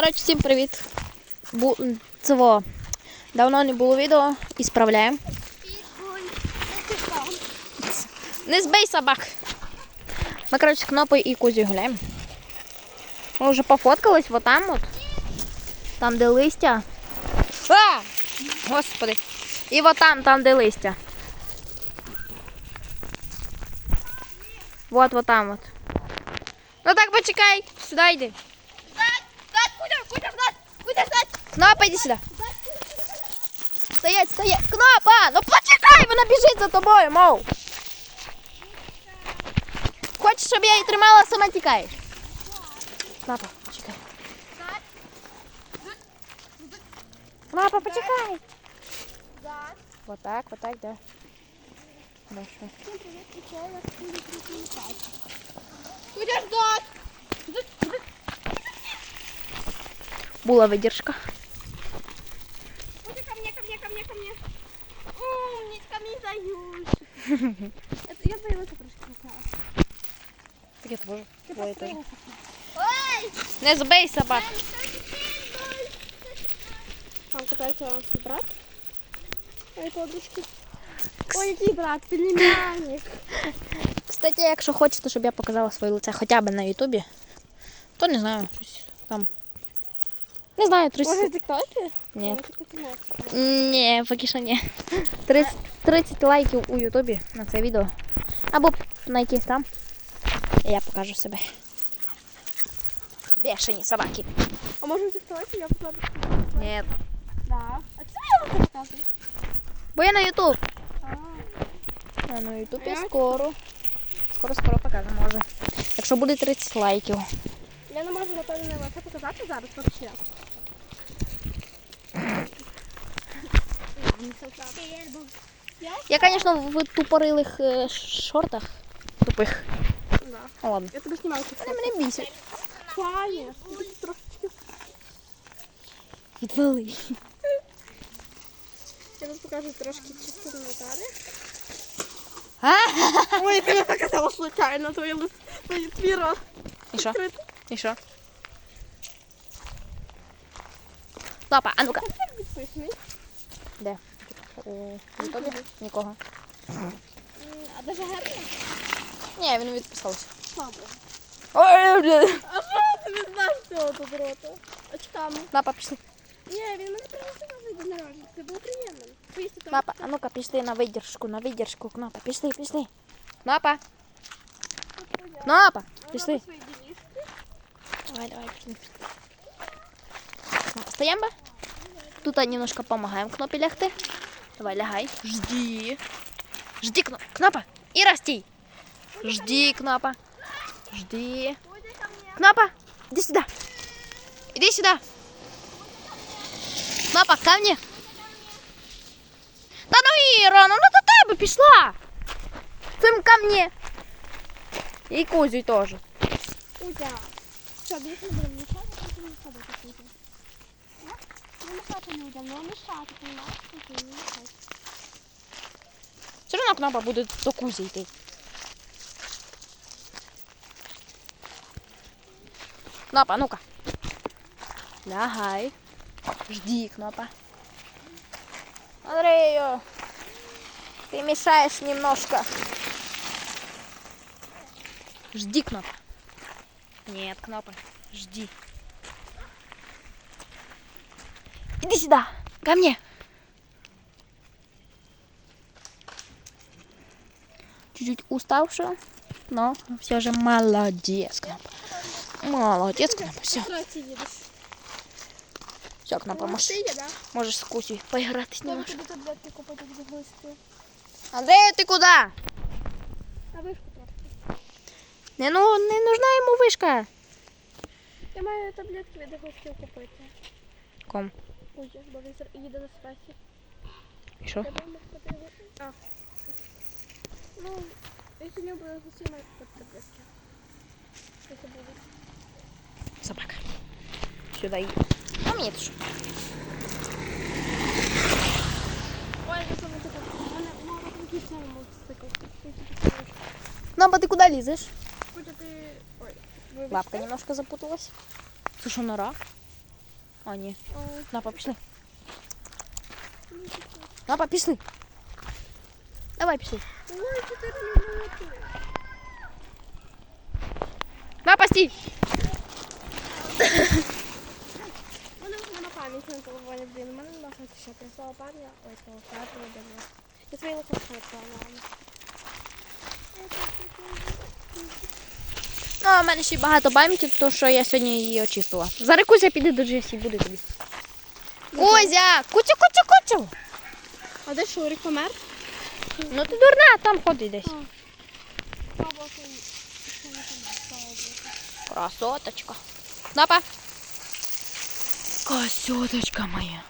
Коротше, всім привіт. Бу... Цього. Давно не було відео і справляємо. Не збий собак. Ми, коротше, кнопою і кузю гуляємо. Ми вже пофоткались вот там от. Там, де листя. А! Господи. І вот там, там, де листя. Вот, вот там вот. Ну так почекай. Сюди йди. Кнопа, иди сюда. Стоять, стоять. Кнопа, ну почекай, вона біжить за тобою, мов. Хочеш, щоб я її тримала, сама тікаєш. Кнопа, почекай. Кнопа, почекай. Вот так, вот так, да. Хорошо. Будешь ждать. Була видержка. Умничка, мне даешь. Это я появилась трошки красава. Так я теж. Ты Двоє теж. построила. Ой! Не збий собак. Там катается брат. Ой, подушки. Ой, який брат, племянник. Кстати, якщо хочете, щоб я показала своє лице хоча б на Ютубі, то не знаю, щось там. Не знаю, 30... Може, в тіктокі? Ні. Ні, поки що ні. 30, 30 лайків у Ютубі на це відео. Або на якийсь там. Я покажу себе. Бешені собаки. А може в тіктокі я покладу? Ні. Да. А чому я вам показую? Бо я на Ютуб. А, на Ютубі скоро. Скоро скоро покажу, може. Якщо буде 30 лайків. Я не можу напевно це показати зараз вообще. Я? Я, звісно, в тупорилих е, шортах. Тупих. Да. Ну ладно. Я тебе знімаю Вони мене бісять. Фаня, ти трошечки. Відвали. Я вам покажу трошки частину Наталі. А? Ой, ти не показала случайно твій лист, твій твій рот. І що? відкритий. І що? Папа, а ну-ка. Підписаний. Де? У Ютубі? Нікого. М, А даже гарно? Ні, він відписався. Слабо. Ой, бля. А що ти не знаєш цього тут рота? Очками. Папа, пішли. Ні, він мене пригласив на вийде наразі. Це було приємно. Поїсти там. Кнапа, а ну-ка, пішли на видержку, на видержку, Кнапа, пішли, пішли. Кнапа, Кнапа, пішли. Свої ділішки. Давай, давай, пішли. Кнапа, стоїмо? ба? Тут а, немножко помогаем Кнопе лягти. Давай, лягай. Жди. Жди, Кнопа. Кнопа, Іра, стій. Жди, Кнопа. Жди. Пойди ко мне. Кнопа, иди сюда. Иди сюда. Кнопа, ко мне. Та ну Іра, ну ну до тебе пішла. Цим ко мне. І Кузю теж. Кузя. Що, більше не будемо мішати, чи не мішати Кузя? Не мішати не будемо, але мішати, понимаєш? Кузя, не мішати. Все одно кнопа буде до Кузі йти. Кнопа, ну-ка. Лягай. Жди, Кнопа. Андрею, ты мешаешь немножко. Жди, Кнопа. Нет, Кнопа, жди. Иди сюда, ко мне. чуть-чуть уставшая, но все же молодец, Кнопа. Молодец, Кнопа. Все, Третій їдеш. все, Кнопа, можешь, Ти є, да? можешь с Кусей поиграть Треба немножко. тобі таблетки купити від гості. Андрей, ты куда? А вишку трохи. Не, ну, не нужна ему вышка. Я маю таблетки від гостів купити. Ком? Ой, бо він зар- їде на спасі. И что? Я думаю, подивитися. А. Ну, якщо не буде зусім маю купити таблетки. Якщо буде. Собака. Сюда иди. А мне это что? Ой, я саме така. У мене мама такі самі мотоцикл. Кнопа, ты куда лезешь? Хоча ти... Ой, вибачте. Лапка немножко запуталась. Слушай, нора. А, ні. Ой, Напа, пішли. ну, таке. Напа, пішли. Давай пішли. Ой, чотири минути. Напа, стій. У мене вже на пам'ять на телефоні, блін. У мене не бачить ще про свого парня. Ой, свого парня, блін. Я свої лицо відкладала. Ну, а в мене ще багато пам'яті, тому що я сьогодні її очистила. Зараз Кузя піде до Джесі, буде тобі. Кузя! Куцю, куцю, куцю! А де Шурик помер? Ну ти дурна, там ходить десь. Красоточка. Напа. Красоточка моя.